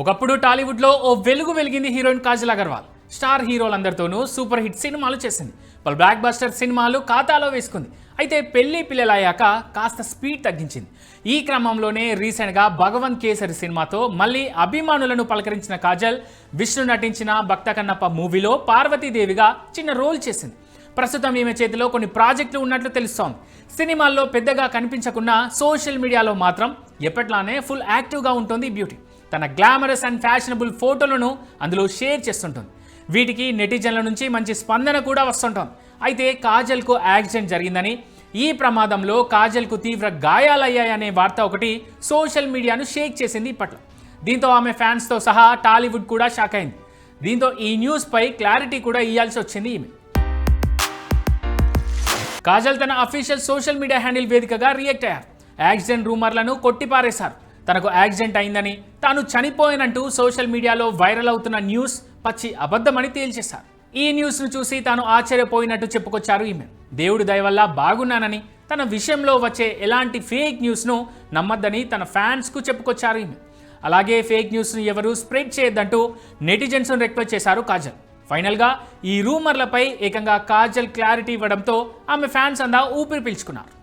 ఒకప్పుడు టాలీవుడ్లో ఓ వెలుగు వెలిగింది హీరోయిన్ కాజల్ అగర్వాల్. స్టార్ హీరోలందరితోనూ సూపర్ హిట్ సినిమాలు చేసింది. పలు బ్లాక్ బస్టర్ సినిమాలు ఖాతాలో వేసుకుంది. అయితే పెళ్ళి పిల్లలయ్యాక కాస్త స్పీడ్ తగ్గించింది. ఈ క్రమంలోనే రీసెంట్గా భగవంత్ కేసరి సినిమాతో మళ్ళీ అభిమానులను పలకరించిన కాజల్ విష్ణు నటించిన భక్త కన్నప్ప మూవీలో పార్వతీదేవిగా చిన్న రోల్ చేసింది. ప్రస్తుతం ఈమె చేతిలో కొన్ని ప్రాజెక్టులు ఉన్నట్లు తెలుస్తోంది. సినిమాల్లో పెద్దగా కనిపించకున్నా సోషల్ మీడియాలో మాత్రం ఎప్పట్లానే ఫుల్ యాక్టివ్గా ఉంటుంది బ్యూటీ తన గ్లామరస్ అండ్ ఫ్యాషనబుల్ ఫోటోలను అందులో షేర్ చేస్తుంటుంది. వీటికి నెటిజన్ల నుంచి మంచి స్పందన కూడా వస్తుంటుంది. అయితే కాజల్కు యాక్సిడెంట్ జరిగిందని ఈ ప్రమాదంలో కాజల్కు తీవ్ర గాయాలయ్యాయనే వార్త ఒకటి సోషల్ మీడియాను షేక్ చేసింది ఇప్పట్లో. దీంతో ఆమె ఫ్యాన్స్తో సహా టాలీవుడ్ కూడా షాక్ అయింది. దీంతో ఈ న్యూస్పై క్లారిటీ కూడా ఇవ్వాల్సి వచ్చింది ఈమె. కాజల్ తన అఫీషియల్ సోషల్ మీడియా హ్యాండిల్ వేదికగా రియాక్ట్ అయ్యారు. యాక్సిడెంట్ రూమర్లను కొట్టిపారేశారు. తనకు యాక్సిడెంట్ అయిందని తాను చనిపోయినంటూ సోషల్ మీడియాలో వైరల్ అవుతున్న న్యూస్ పచ్చి అబద్ధమని తేల్చేశారు. ఈ న్యూస్ను చూసి తాను ఆశ్చర్యపోయినట్టు చెప్పుకొచ్చారు ఈమె. దేవుడి దయ వల్ల బాగున్నానని తన విషయంలో వచ్చే ఎలాంటి ఫేక్ న్యూస్ను నమ్మద్దని తన ఫ్యాన్స్కు చెప్పుకొచ్చారు ఈమె. అలాగే ఫేక్ న్యూస్ను ఎవరు స్ప్రెడ్ చేయొద్దంటూ నెటిజన్స్ను రిక్వెస్ట్ చేశారు కాజల్. ఫైనల్గా ఈ రూమర్లపై ఏకంగా కాజల్ క్లారిటీ ఇవ్వడంతో ఆమె ఫ్యాన్స్ అందా ఊపిరి పీల్చుకున్నారు.